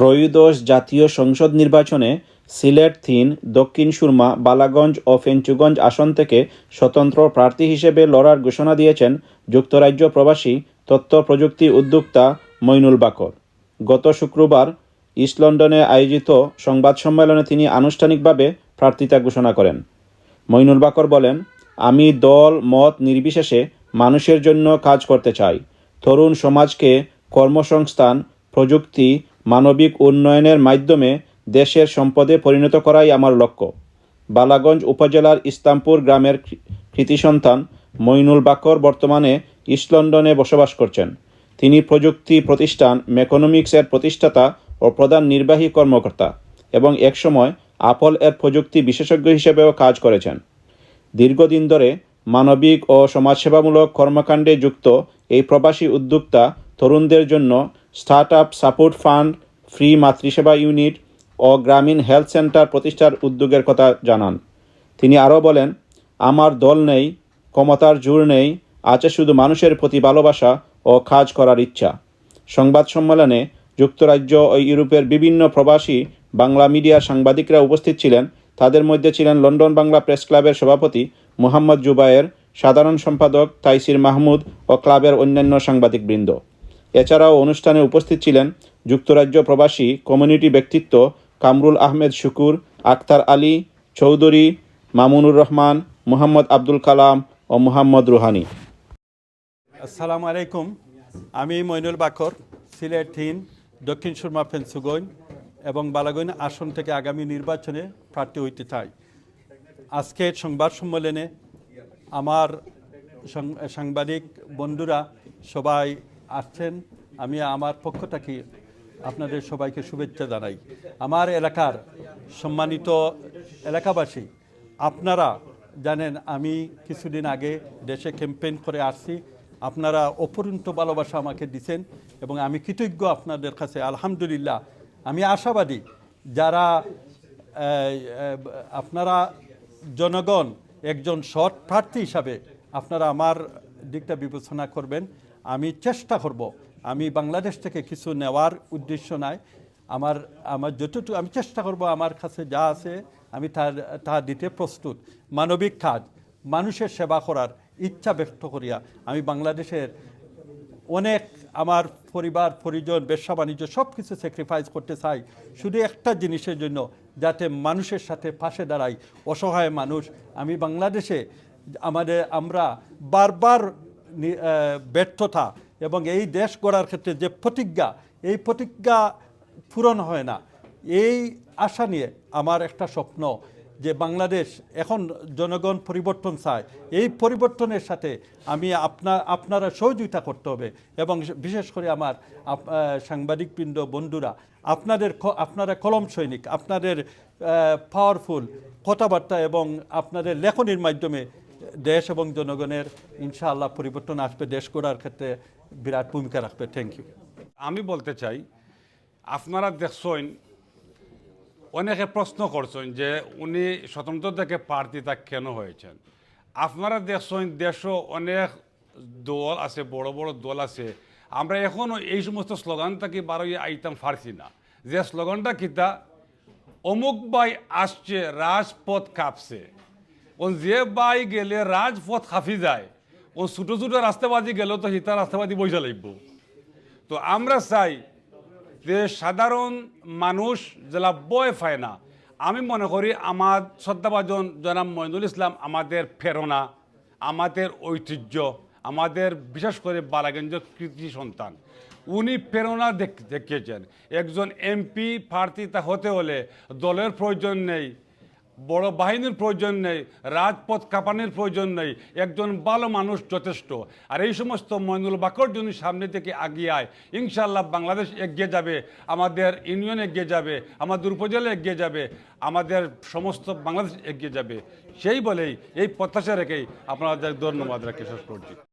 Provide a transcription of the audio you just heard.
ত্রয়োদশ জাতীয় সংসদ নির্বাচনে সিলেট থিন, দক্ষিণ সুরমা, বালাগঞ্জ ও ফেঞ্চুগঞ্জ আসন থেকে স্বতন্ত্র প্রার্থী হিসেবে লড়ার ঘোষণা দিয়েছেন যুক্তরাজ্য প্রবাসী তথ্য প্রযুক্তি উদ্যোক্তা মইনুল বাকর। গত শুক্রবার ইস্ট লন্ডনে আয়োজিত সংবাদ সম্মেলনে তিনি আনুষ্ঠানিকভাবে প্রার্থিতা ঘোষণা করেন। মইনুল বাকর বলেন, আমি দল, মত নির্বিশেষে মানুষের জন্য কাজ করতে চাই। তরুণ সমাজকে কর্মসংস্থান, প্রযুক্তি মানবিক উন্নয়নের মাধ্যমে দেশের সম্পদে পরিণত করাই আমার লক্ষ্য। বালাগঞ্জ উপজেলার ইসলামপুর গ্রামের কৃতি সন্তান মইনুল বাকর বর্তমানে ইস্ট লন্ডনে বসবাস করছেন। তিনি প্রযুক্তি প্রতিষ্ঠান মেকোনমিক্সের প্রতিষ্ঠাতা ও প্রধান নির্বাহী কর্মকর্তা এবং একসময় আপল এর প্রযুক্তি বিশেষজ্ঞ হিসেবেও কাজ করেছেন। দীর্ঘদিন ধরে মানবিক ও সমাজসেবামূলক কর্মকাণ্ডে যুক্ত এই প্রবাসী উদ্যোক্তা তরুণদের জন্য start up support fund, free মাতৃসেবা unit ও গ্রামীণ হেলথ সেন্টার প্রতিষ্ঠার উদ্যোগের কথা জানান। তিনি আরও বলেন, আমার দল নেই, ক্ষমতার জোর নেই, আছে শুধু মানুষের প্রতি ভালোবাসা ও কাজ করার ইচ্ছা। সংবাদ সম্মেলনে যুক্তরাজ্য ও ইউরোপের বিভিন্ন প্রবাসী বাংলা মিডিয়ার সাংবাদিকরা উপস্থিত ছিলেন। তাদের মধ্যে ছিলেন লন্ডন বাংলা প্রেস ক্লাবের সভাপতি মোহাম্মদ জুবায়ের, সাধারণ সম্পাদক তাইসির মাহমুদ ও ক্লাবের অন্যান্য সাংবাদিকবৃন্দ। এছাড়াও অনুষ্ঠানে উপস্থিত ছিলেন যুক্তরাজ্য প্রবাসী কমিউনিটি ব্যক্তিত্ব কামরুল আহমেদ শুকুর আক্তার আলী চৌধুরী, মামুনুর রহমান, মোহাম্মদ আব্দুল কালাম ও মোহাম্মদ রুহানি। আসসালামু আলাইকুম। আমি মইনুল বাকর, সিলেট তিন দক্ষিণ সুরমা ফেন্সুগঞ্জ এবং বালাগৈন আসন থেকে আগামী নির্বাচনে প্রার্থী হইতে চাই। আজকের সংবাদ সম্মেলনে আমার সাংবাদিক বন্ধুরা সবাই আসছেন, আমি আমার পক্ষ থেকে আপনাদের সবাইকে শুভেচ্ছা জানাই। আমার এলাকার সম্মানিত এলাকাবাসী, আপনারা জানেন আমি কিছুদিন আগে দেশে ক্যাম্পেইন করে আসছি। আপনারা অপরন্ত ভালোবাসা আমাকে দিচ্ছেন এবং আমি কৃতজ্ঞ আপনাদের কাছে, আলহামদুলিল্লাহ। আমি আশাবাদী যারা আপনারা জনগণ একজন সৎ প্রার্থী হিসাবে আপনারা আমার দিকটা বিবেচনা করবেন। আমি চেষ্টা করব। আমি বাংলাদেশ থেকে কিছু নেওয়ার উদ্দেশ্য নাই। আমার আমার যতটুকু, আমি চেষ্টা করব আমার কাছে যা আছে, আমি তার তা দিতে প্রস্তুত। মানবিক কাজ, মানুষের সেবা করার ইচ্ছা ব্যক্ত করিয়া আমি বাংলাদেশের অনেক আমার পরিবার, পরিজন, ব্যবসা, বাণিজ্য সব কিছু স্যাক্রিফাইস করতে চাই। শুধু একটা জিনিসের জন্য যাতে মানুষের সাথে পাশে দাঁড়াই। অসহায় মানুষ, আমি বাংলাদেশে আমাদের, আমরা বারবার ব্যর্থতা এবং এই দেশ গড়ার ক্ষেত্রে যে প্রতিজ্ঞা, এই প্রতিজ্ঞা পূরণ হয় না। এই আশা নিয়ে আমার একটা স্বপ্ন যে বাংলাদেশ এখন জনগণ পরিবর্তন চায়। এই পরিবর্তনের সাথে আমি আপনা, আপনারা সহযোগিতা করতে হবে এবং বিশেষ করে আমার সাংবাদিকবৃন্দ, বন্ধুরা, আপনাদের আপনারা কলম সৈনিক, আপনাদের পাওয়ারফুল কথাবার্তা এবং আপনাদের লেখনির মাধ্যমে দেশ এবং জনগণের ইনশাআল্লাহ পরিবর্তন আসবে, দেশ গড়ার ক্ষেত্রে বিরাট ভূমিকা রাখবে। থ্যাংক ইউ আমি বলতে চাই, আপনারা দেখছেন, অনেকে প্রশ্ন করছেন যে উনি স্বতন্ত্র থেকে প্রার্থীতা কেন হয়েছেন? আপনারা দেখছেন দেশও অনেক দল আছে, বড় বড় দল আছে। আমরা এখনও এই সমস্ত স্লোগান থেকে বারোই আইতাম পারছি না। যে স্লোগানটা কিতা অমুক বাই আসছে, রাজপথ কাঁপছে। ও যে বাই গেলে রাজপথ কাঁপি যায়, ও ছোটো ছোটো রাস্তাবাজি গেলেও তো হিতা রাস্তাবাজি বইসা লাগব। তো আমরা চাই যে সাধারণ মানুষ যারা বয় পায় না, আমি মনে করি আমার শ্রদ্ধাভাজন জনাব মইনুল ইসলাম আমাদের প্রেরণা, আমাদের ঐতিহ্য, আমাদের বিশেষ করে বালাগঞ্জ কৃতি সন্তান, উনি প্রেরণা দেখ- দেখিয়েছেন। একজন এমপি প্রার্থী তা হতে হলে দলের প্রয়োজন নেই। বড় বাহিনীর প্রয়োজন নেই, রাজপথ কাঁপানির প্রয়োজন নেই, একজন ভালো মানুষ যথেষ্ট। আর এই সমস্ত মইনুল বাকর যদি সামনে থেকে আগিয়ে আয় ইনশাল্লাহ বাংলাদেশ এগিয়ে যাবে, আমাদের ইউনিয়ন এগিয়ে যাবে, আমাদের উপজেলা এগিয়ে যাবে, আমাদের সমস্ত বাংলাদেশ এগিয়ে যাবে। সেই বলেই এই প্রত্যাশা রেখেই আপনাদের ধন্যবাদ রেখে শেষ করছি।